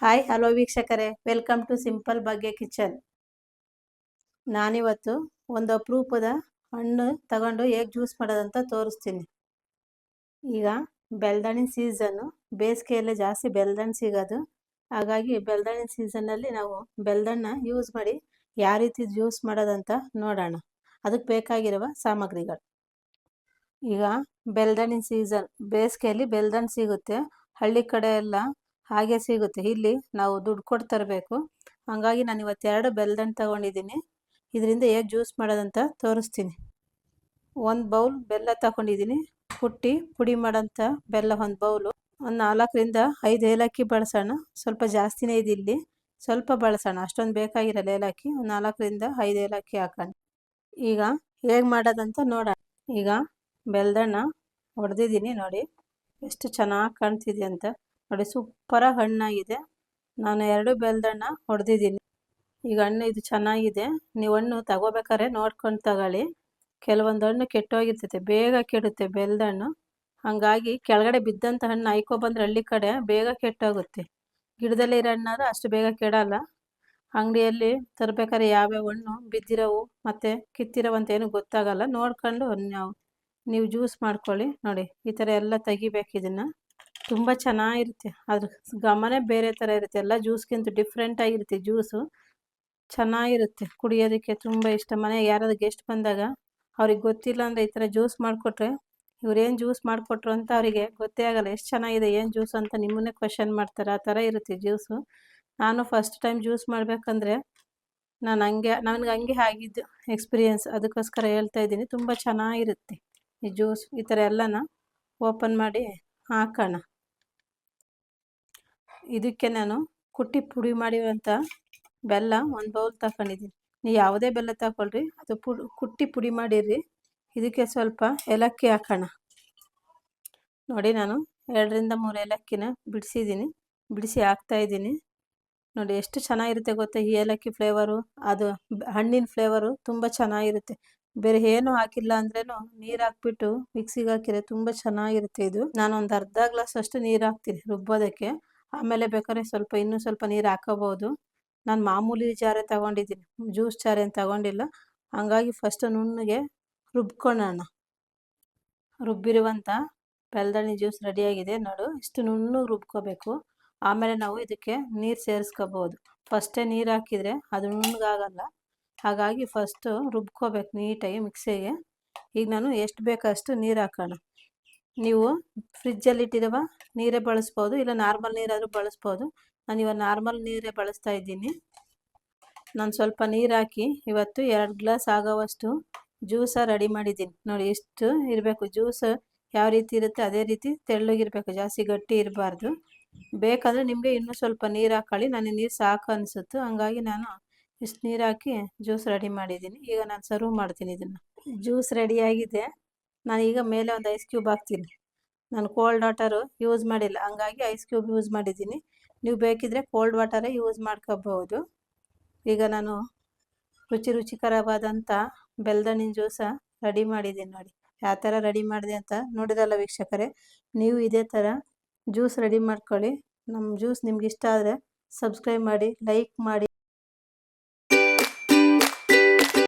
Hi hello ವೀಕ್ಷಕರೇ. Welcome to simple ಬಗ್ಗೆ kitchen ನಾನಿವತ್ತು ಒಂದು ಅಪರೂಪದ ಹಣ್ಣು ತಗೊಂಡು ಹೇಗೆ ಜ್ಯೂಸ್ ಮಾಡೋದಂತ ತೋರಿಸ್ತೀನಿ. ಈಗ ಬೆಲ್ದಣ್ಣಿನ ಸೀಸನ್ನು ಬೇಸಿಗೆಯಲ್ಲೇ ಜಾಸ್ತಿ ಬೆಲ್ದಣ್ಣು ಸಿಗೋದು. ಹಾಗಾಗಿ ಬೆಲ್ದಣ್ಣಿನ ಸೀಸನ್ನಲ್ಲಿ ನಾವು ಬೆಲ್ದಣ್ಣ ಯೂಸ್ ಮಾಡಿ ಯಾವ ರೀತಿ ಜ್ಯೂಸ್ ಮಾಡೋದಂತ ನೋಡೋಣ. ಅದಕ್ಕೆ ಬೇಕಾಗಿರುವ ಸಾಮಗ್ರಿಗಳು. ಈಗ ಬೆಲ್ದಣ್ಣಿನ ಸೀಸನ್ ಬೇಸಿಗೆಯಲ್ಲಿ ಬೆಲ್ದಣ್ಣು ಸಿಗುತ್ತೆ. ಹಳ್ಳಿ ಕಡೆ ಎಲ್ಲ ಹಾಗೆ ಸಿಗುತ್ತೆ. ಇಲ್ಲಿ ನಾವು ದುಡ್ಡು ಕೊಟ್ಟು ತರಬೇಕು. ಹಾಗಾಗಿ ನಾನು ಇವತ್ತು ಎರಡು ಬೆಲ್ದಣ್ಣು ತಗೊಂಡಿದ್ದೀನಿ. ಇದರಿಂದ ಹೇಗೆ ಜ್ಯೂಸ್ ಮಾಡೋದಂತ ತೋರಿಸ್ತೀನಿ. ಒಂದು ಬೌಲ್ ಬೆಲ್ಲ ತಗೊಂಡಿದ್ದೀನಿ. ಕುಟ್ಟಿ ಪುಡಿ ಮಾಡೋಂಥ ಬೆಲ್ಲ ಒಂದು ಬೌಲು. ಒಂದು ನಾಲ್ಕರಿಂದ ಐದು ಏಲಕ್ಕಿ ಬಳಸೋಣ. ಸ್ವಲ್ಪ ಜಾಸ್ತಿನೇ ಇದೆ ಇಲ್ಲಿ. ಸ್ವಲ್ಪ ಬಳಸೋಣ. ಅಷ್ಟೊಂದು ಬೇಕಾಗಿರಲ್ಲ ಏಲಕ್ಕಿ. ಒಂದು ನಾಲ್ಕರಿಂದ ಐದು ಏಲಕ್ಕಿ ಹಾಕೋಣ. ಈಗ ಹೇಗೆ ಮಾಡೋದಂತ ನೋಡೋಣ. ಈಗ ಬೆಲ್ದಣ್ಣ ಹೊಡೆದಿದ್ದೀನಿ ನೋಡಿ. ಎಷ್ಟು ಚೆನ್ನಾಗಿ ಕಾಣ್ತಿದೆ ಅಂತ. ನೋಡಿ ಸೂಪರಾಗಿ ಹಣ್ಣಾಗಿದೆ. ನಾನು ಎರಡು ಬೆಲ್ದಣ್ಣ ಹೊಡೆದಿದ್ದೀನಿ. ಈಗ ಹಣ್ಣು ಇದು ಚೆನ್ನಾಗಿದೆ. ನೀವು ಹಣ್ಣು ತಗೋಬೇಕಾದ್ರೆ ನೋಡ್ಕೊಂಡು ತಗೊಳ್ಳಿ. ಕೆಲವೊಂದು ಹಣ್ಣು ಕೆಟ್ಟೋಗಿರ್ತೈತೆ, ಬೇಗ ಕೆಡುತ್ತೆ ಬೆಲ್ದಣ್ಣು ಹಾಗಾಗಿ ಕೆಳಗಡೆ ಬಿದ್ದಂಥ ಹಣ್ಣು ಬಂದ್ರೆ ಹಳ್ಳಿ ಕಡೆ ಬೇಗ ಕೆಟ್ಟೋಗುತ್ತೆ. ಗಿಡದಲ್ಲಿ ಇರೋ ಹಣ್ಣಾದ್ರೆ ಅಷ್ಟು ಬೇಗ ಕೆಡಲ್ಲ. ಅಂಗಡಿಯಲ್ಲಿ ತರಬೇಕಾದ್ರೆ ಯಾವ್ಯಾವ ಹಣ್ಣು ಬಿದ್ದಿರೋವು ಮತ್ತು ಕಿತ್ತಿರೋವು ಅಂತ ಏನು ಗೊತ್ತಾಗಲ್ಲ. ನೋಡ್ಕೊಂಡು ನಾವು, ನೀವು ಜ್ಯೂಸ್ ಮಾಡ್ಕೊಳ್ಳಿ. ನೋಡಿ, ಈ ಥರ ಎಲ್ಲ ತೆಗಿಬೇಕು ಇದನ್ನು. ತುಂಬ ಚೆನ್ನಾಗಿರುತ್ತೆ. ಅದ್ರ ಘಮನೇ ಬೇರೆ ಥರ ಇರುತ್ತೆ. ಎಲ್ಲ ಜ್ಯೂಸ್ಗಿಂತ ಡಿಫ್ರೆಂಟ್ ಆಗಿರುತ್ತೆ ಜ್ಯೂಸು. ಚೆನ್ನಾಗಿರುತ್ತೆ ಕುಡಿಯೋದಕ್ಕೆ ತುಂಬ ಇಷ್ಟ. ಮನೆಗೆ ಯಾರಾದ್ರು ಗೆಸ್ಟ್ ಬಂದಾಗ ಅವ್ರಿಗೆ ಗೊತ್ತಿಲ್ಲ ಅಂದರೆ ಈ ಥರ ಜ್ಯೂಸ್ ಮಾಡಿಕೊಟ್ರೆ ಇವ್ರೇನು ಜ್ಯೂಸ್ ಮಾಡಿಕೊಟ್ರು ಅಂತ ಅವರಿಗೆ ಗೊತ್ತೇ ಆಗಲ್ಲ. ಎಷ್ಟು ಚೆನ್ನಾಗಿದೆ, ಏನು ಜ್ಯೂಸ್ ಅಂತ ನಿಮ್ಮನ್ನೇ ಕ್ವಶನ್ ಮಾಡ್ತಾರೆ. ಆ ಥರ ಇರುತ್ತೆ ಜ್ಯೂಸು. ನಾನು ಫಸ್ಟ್ ಟೈಮ್ ಜ್ಯೂಸ್ ಮಾಡಬೇಕಂದ್ರೆ ನಾನು ಹಂಗೆ, ನನಗೆ ಹಂಗೆ ಆಗಿದ್ದು ಎಕ್ಸ್ಪೀರಿಯೆನ್ಸ್ ಅದಕ್ಕೋಸ್ಕರ ಹೇಳ್ತಾ ಇದ್ದೀನಿ. ತುಂಬ ಚೆನ್ನಾಗಿರುತ್ತೆ ಈ ಜ್ಯೂಸ್. ಈ ಥರ ಎಲ್ಲನ ಓಪನ್ ಮಾಡಿ ಹಾಕೋಣ. ಇದಕ್ಕೆ ನಾನು ಕುಟ್ಟಿ ಪುಡಿ ಮಾಡಿರುವಂಥ ಬೆಲ್ಲ ಒಂದು ಬೌಲ್ ತಗೊಂಡಿದ್ದೀನಿ ನೀವು ಯಾವುದೇ ಬೆಲ್ಲ ತಗೊಳ್ರಿ, ಅದು ಪುಡಿ ಕುಟ್ಟಿ ಪುಡಿ ಮಾಡಿರಿ ಇದಕ್ಕೆ ಸ್ವಲ್ಪ ಏಲಕ್ಕಿ ಹಾಕೋಣ. ನೋಡಿ ನಾನು ಎರಡರಿಂದ ಮೂರು ಏಲಕ್ಕಿನ ಬಿಡಿಸಿದ್ದೀನಿ. ಬಿಡಿಸಿ ಹಾಕ್ತಾಯಿದ್ದೀನಿ ನೋಡಿ ಎಷ್ಟು ಚೆನ್ನಾಗಿರುತ್ತೆ ಗೊತ್ತಾ ಈ ಏಲಕ್ಕಿ ಫ್ಲೇವರು? ಅದು ಹಣ್ಣಿನ ಫ್ಲೇವರು ತುಂಬ ಚೆನ್ನಾಗಿರುತ್ತೆ. ಬೇರೆ ಏನು ಹಾಕಿಲ್ಲ ಅಂದ್ರೇನು ನೀರು ಹಾಕ್ಬಿಟ್ಟು ಮಿಕ್ಸಿಗೆ ಹಾಕಿದ್ರೆ ತುಂಬ ಚೆನ್ನಾಗಿರುತ್ತೆ ಇದು. ನಾನು ಒಂದು ಅರ್ಧ ಗ್ಲಾಸ್ ಅಷ್ಟು ನೀರು ಹಾಕ್ತೀನಿ ರುಬ್ಬೋದಕ್ಕೆ. ಆಮೇಲೆ ಬೇಕಾದ್ರೆ ಸ್ವಲ್ಪ ಇನ್ನೂ ಸ್ವಲ್ಪ ನೀರು ಹಾಕೋಬೋದು. ನಾನು ಮಾಮೂಲಿ ಜಾರೆ ತಗೊಂಡಿದ್ದೀನಿ. ಜ್ಯೂಸ್ ಜಾರೆ ಏನು ತಗೊಂಡಿಲ್ಲ. ಹಂಗಾಗಿ ಫಸ್ಟ್ ನುಣ್ಣಗೆ ರುಬ್ಕೊಳ್ಳೋಣ ರುಬ್ಬಿರುವಂಥ ಬೆಲ್ದಣ್ಣಿ ಜ್ಯೂಸ್ ರೆಡಿಯಾಗಿದೆ ನೋಡು, ಇಷ್ಟು ನುಣ್ಣು ರುಬ್ಕೋಬೇಕು. ಆಮೇಲೆ ನಾವು ಇದಕ್ಕೆ ನೀರು ಸೇರಿಸ್ಕೋಬೋದು. ಫಸ್ಟೇ ನೀರು ಹಾಕಿದರೆ ಅದು ನುಣ್ಣಗಾಗಲ್ಲ. ಹಾಗಾಗಿ ಫಸ್ಟು ರುಬ್ಕೋಬೇಕು ನೀಟಾಗಿ ಮಿಕ್ಸಿಗೆ. ಈಗ ನಾನು ಎಷ್ಟು ಬೇಕಷ್ಟು ನೀರು ಹಾಕೋಣ. ನೀವು ಫ್ರಿಜ್ಜಲ್ಲಿ ಇಟ್ಟಿರುವ ನೀರೇ ಬಳಸ್ಬೋದು, ಇಲ್ಲ ನಾರ್ಮಲ್ ನೀರಾದರೂ ಬಳಸ್ಬೋದು. ನಾನು ಇವಾಗ ನಾರ್ಮಲ್ ನೀರೇ ಬಳಸ್ತಾ ಇದ್ದೀನಿ. ನಾನು ಸ್ವಲ್ಪ ನೀರು ಹಾಕಿ ಇವತ್ತು ಎರಡು ಗ್ಲಾಸ್ ಆಗೋವಷ್ಟು ಜ್ಯೂಸ ರೆಡಿ ಮಾಡಿದ್ದೀನಿ. ನೋಡಿ ಎಷ್ಟು ಇರಬೇಕು ಜ್ಯೂಸ್ ಯಾವ ರೀತಿ ಇರುತ್ತೆ ಅದೇ ರೀತಿ ತೆಳ್ಳಗಿರಬೇಕು, ಜಾಸ್ತಿ ಗಟ್ಟಿ ಇರಬಾರ್ದು. ಬೇಕಾದರೆ ನಿಮಗೆ ಇನ್ನೂ ಸ್ವಲ್ಪ ನೀರು ಹಾಕೊಳ್ಳಿ. ನನಗೆ ನೀರು ಸಾಕು ಅನಿಸುತ್ತೆ, ಹಂಗಾಗಿ ನಾನು ಇಷ್ಟು ನೀರು ಹಾಕಿ ಜ್ಯೂಸ್ ರೆಡಿ ಮಾಡಿದ್ದೀನಿ. ಈಗ ನಾನು ಸರ್ವ್ ಮಾಡ್ತೀನಿ ಇದನ್ನು. ಜ್ಯೂಸ್ ರೆಡಿಯಾಗಿದೆ ನಾನು ಈಗ ಮೇಲೆ ಒಂದು ಐಸ್ ಕ್ಯೂಬ್ ಹಾಕ್ತೀನಿ. ನಾನು ಕೋಲ್ಡ್ ವಾಟರು ಯೂಸ್ ಮಾಡಿಲ್ಲ. ಹಂಗಾಗಿ ಐಸ್ ಕ್ಯೂಬ್ ಯೂಸ್ ಮಾಡಿದ್ದೀನಿ. ನೀವು ಬೇಕಿದ್ರೆ ಕೋಲ್ಡ್ ವಾಟರೇ ಯೂಸ್ ಮಾಡ್ಕೋಬಹುದು. ಈಗ ನಾನು ರುಚಿ ರುಚಿಕರವಾದಂಥ ಬೆಲ್ದಣ್ಣಿನ ಜ್ಯೂಸ ರೆಡಿ ಮಾಡಿದ್ದೀನಿ ನೋಡಿ. ಯಾವ ಥರ ರೆಡಿ ಮಾಡಿದೆ ಅಂತ ನೋಡಿರಲ್ಲ ವೀಕ್ಷಕರೇ. ನೀವು ಇದೇ ಥರ ಜ್ಯೂಸ್ ರೆಡಿ ಮಾಡ್ಕೊಳ್ಳಿ. ನಮ್ಮ ಜ್ಯೂಸ್ ನಿಮ್ಗೆ ಇಷ್ಟ ಆದರೆ ಸಬ್ಸ್ಕ್ರೈಬ್ ಮಾಡಿ ಲೈಕ್ ಮಾಡಿ.